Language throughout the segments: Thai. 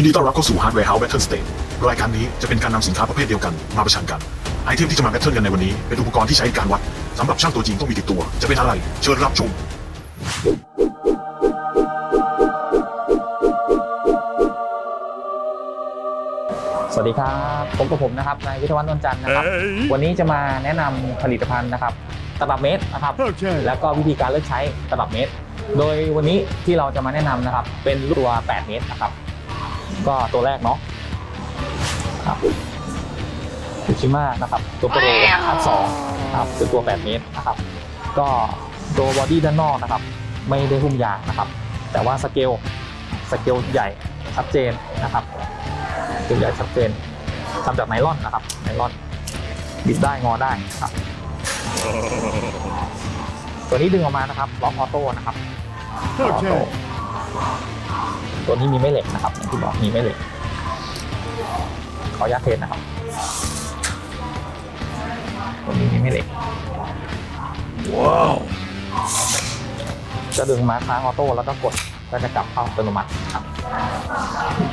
ยินดีต้อนรับเข้าสู่ Hardware House Battle Stage รายการนี้จะเป็นการนำสินค้าประเภทเดียวกันมาประชันกัน ไอเทมที่จะมาแบทเทิลกันในวันนี้ เป็นอุปกรณ์ที่ใช้การวัดสำหรับช่างตัวจริงต้องมีติดตัว จะเป็นอะไร เชิญรับชมสวัสดีครับพบกับผมนะครับนายวิทยาวัฒน์นนท์จันทร์นะครับ Hey. วันนี้จะมาแนะนำผลิตภัณฑ์นะครับตลับเมตรนะครับ Okay. แล้วก็วิธีการเลือกใช้ตลับเมตร โดยวันนี้ที่เราจะมาแนะนำนะครับ เป็นลูกตัว 8 เมตรนะครับ ก็ตัวแรกเนาะครับฟูชิมานะครับตัวโปรคัสสองนะครับเป็นตัว 8 เมตรนะครับ ก็ตัวบอดี้ด้านนอกนะครับ ไม่ได้หุ้มยางนะครับ แต่ว่าสเกลสเกลใหญ่ชัดเจนนะครับสเกลใหญ่ชัดเจนทำจากไนลอนนะครับไนลอนบิดได้งอได้ครับตัวนี้ดึงออกมานะครับล็อกออโต้นะครับล็อกออโต้ Okay. ตัวนี้มีแม่เหล็กนะครับอย่างที่บอกมีแม่เหล็ก ขออนุญาตเทสนะครับ ตัวนี้มีแม่เหล็ก Wow. จะดึงมาค้างออโต้แล้วก็กดก็จะกลับเข้าอัตโนมัติครับ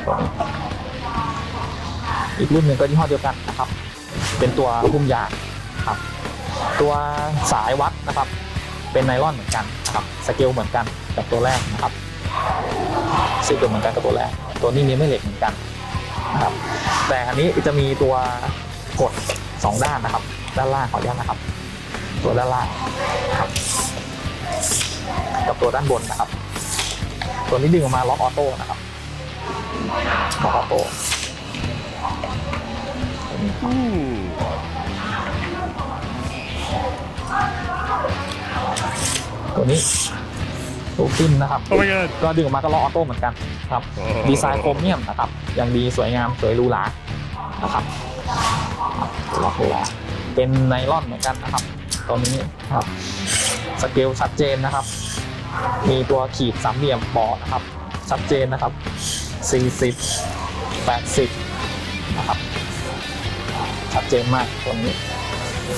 ตัวนี้อีกรุ่นหนึ่งก็ยี่ห้อเดียวกันนะครับ เป็นตัวหุ้มยางครับ ตัวสายวัดนะครับ เป็นไนลอนเหมือนกันนะครับ สเกลเหมือนกันกับตัวแรกนะครับ สเกลเหมือนกันกับตัวแรกตัวนี้มีแม่เหล็กเหมือนกันนะครับแต่อันนี้จะมีตัวกดสองด้านนะครับ ด้านล่างขออนุญาตนะครับ ตัวด้านล่างครับกับตัวด้านบนนะครับ ตัวนี้ดึงออกมาล็อกออโต้นะครับล็อกออโต้ตัวนี้ ลูกติ้นนะครับ Oh my god. ก็ดึงออกมาก็ล็อกออโต้เหมือนกันครับ ดีไซน์โครเมียมนะครับ อย่างดีสวยงามสวยหรูหรานะครับล็อกหรูหราเป็นไนลอนเหมือนกันนะครับ ตัวนี้ครับ สเกลชัดเจนนะครับ มีตัวขีดสามเหลี่ยมบอร์ดนะครับ ชัดเจนนะครับ 40 80 นะครับ ชัดเจนมากตัวนี้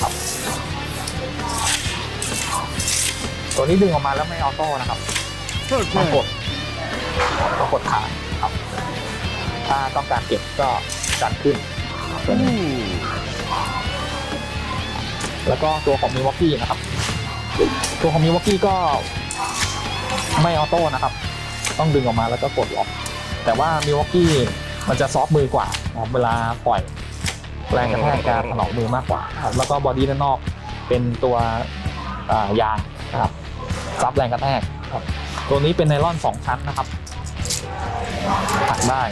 ครับ ตัวนี้ดึงออกมาแล้วไม่ออโต้นะครับต้องก Okay. ดต้องกดค้างครับถ้าต้องการเก็บก็ดันขึ้นตัวนี้ Ooh. แล้วก็ตัวของมิวอกกี้นะครับ ตัวของมิวอกกี้ก็ไม่ออโต้นะครับ ต้องดึงออกมาแล้วก็กดล็อก แต่ว่ามิวอกกี้มันจะซอฟต์มือกว่านะครับเวลาปล่อยแรงกระแทกการถนอมมือมากกว่าครับแล้วก็บอดี้ด้านนอกเป็นตัวอ่ายางนะครับ ซับแรงกระแทกครับ ตัวนี้เป็นไนลอนสองชั้นนะครับถักได้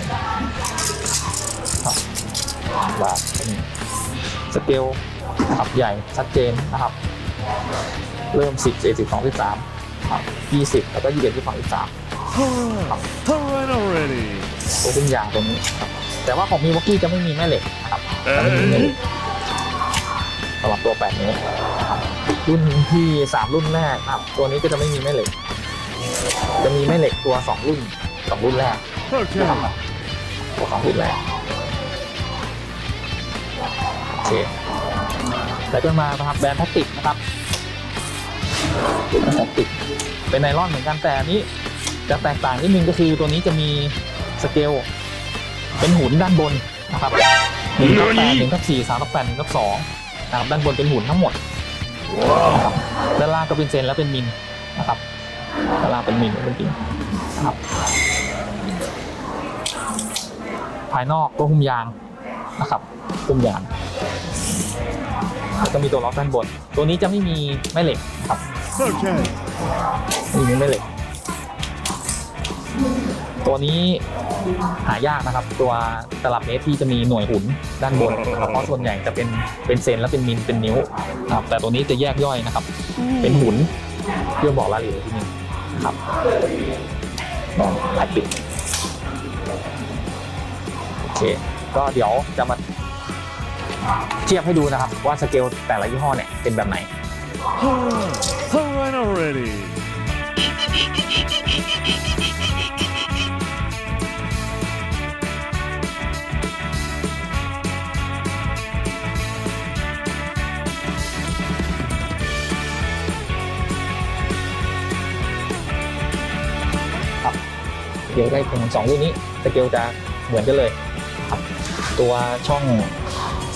ครับว่าสเกลขับใหญ่ชัดเจนนะครับ เริ่ม 10 11 12 13ครับ20 แล้วก็21 22 23 Alright. Alright already. ตัวขึ้นยางตัวนี้ครับแต่ว่าของมีวอกกี้จะไม่มีแม่เหล็กนะครับจะไม่มีแม่เหล็ก Hey. สำหรับตัว8เมต รุ่นที่3รุ่นแรกนะครับตัวนี้ก็จะไม่มีแม่เหล็ก จะมีแม่เหล็กตัว2รุ่น2รุ่นแรก Okay. ตัวสองรุ่นแรกโอเคแล้วก็มานะครับแบรนด์พลาสติกนะครับพลาสติกเป็นไนลอนเหมือนกันแต่อันนี้จะแตกต่างนิดนึงก็คือตัวนี้จะมีสเกลเป็นหุ่นด้านบนนะครับหนึ่งทับแปดหนึ่งทับสี่สามทับแปดหนึ่งทับสองนะครับด้านบนเป็นหุ่นทั้งหมด ด้านล่างก็เป็นเซนแล้วเป็นมิลนะครับด้านล่างเป็นมิลแล้วเป็นมิลนะครับ ภายนอกก็หุ้มยางนะครับหุ้มยางแล้วก็มีตัวล็อกด้านบน ตัวนี้จะไม่มีแม่เหล็กนะครับ Okay. ไม่มีแม่เหล็กตัวนี้หายากนะครับ ตัวตลับเมตรที่จะมีหน่วยหุ่นด้านบนนะครับเพราะส่วนใหญ่จะเป็นเป็นเซนและเป็นมิลเป็นนิ้วนะครับแต่ตัวนี้จะแยกย่อยนะครับ เป็นหุ่นเพื่อบอกรายละเอียดที่นี่ครับลองลายปิดโอเคก็เดี๋ยวจะมาเทียบให้ดูนะครับ ว่าสเกลแต่ละยี่ห้อเนี่ยเป็นแบบไหน Alright. Alright already. สเกลได้เป็นสองรุ่นนี้สเกลจะเหมือนกันเลยครับตัวช่อง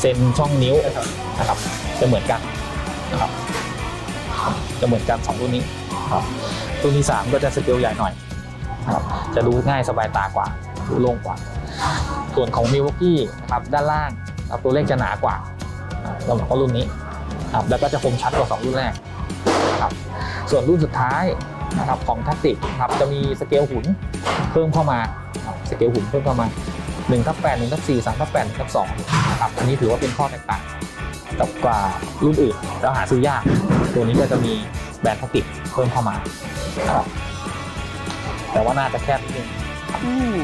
เซนช่องนิ้วนะครับจะเหมือนกันนะครับจะเหมือนกันสองรุ่นนี้ครับรุ่นที่สามก็จะสเกลใหญ่หน่อยครับจะดูง่ายสบายตากว่าดูโล่งกว่า ส่วนของมิวกี้นะครับด้านล่างครับตัวเลขจะหนากว่าสำหรับรุ่นนี้ครับแล้วก็จะคมชัดกว่าสองรุ่นแรกครับส่วนรุ่นสุดท้าย นะครับของแท็กติกครับจะมีสเกลหุ่นเพิ่มเข้ามาครับสเกลหุ่นเพิ่มเข้ามา1ทับ8 1ทับ4 3ทับ8 1ทับ2นะครับอันนี้ถือว่าเป็นข้อแตกต่างกับกว่ารุ่นอื่นแล้วหาซื้อยาก ตัวนี้ก็จะมีแบรนด์แท็กติกเพิ่มเข้ามานะครับแต่ว่าน่าจะแคบนิดนึง Ooh.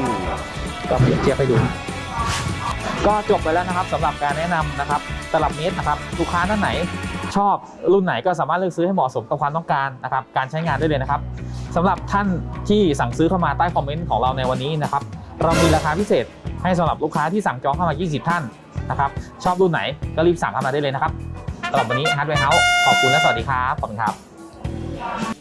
ก็เปรียบเทียบให้ดู ก็จบไปแล้วนะครับสำหรับการแนะนำนะครับตลับเมตรนะครับลูกค้าท่านไหน ชอบรุ่นไหนก็สามารถเลือกซื้อให้เหมาะสมกับความต้องการนะครับการใช้งานได้เลยนะครับสำหรับท่านที่สั่งซื้อเข้ามาใต้คอมเมนต์ของเราในวันนี้นะครับเรามีราคาพิเศษให้สำหรับลูกค้าที่สั่งจองเข้ามา 20 ท่านนะครับชอบรุ่นไหนก็รีบสั่งเข้ามาได้เลยนะครับสำหรับวันนี้ฮาร์ดแวร์เฮาส์ขอบคุณและสวัสดีครับขอบคุณครับ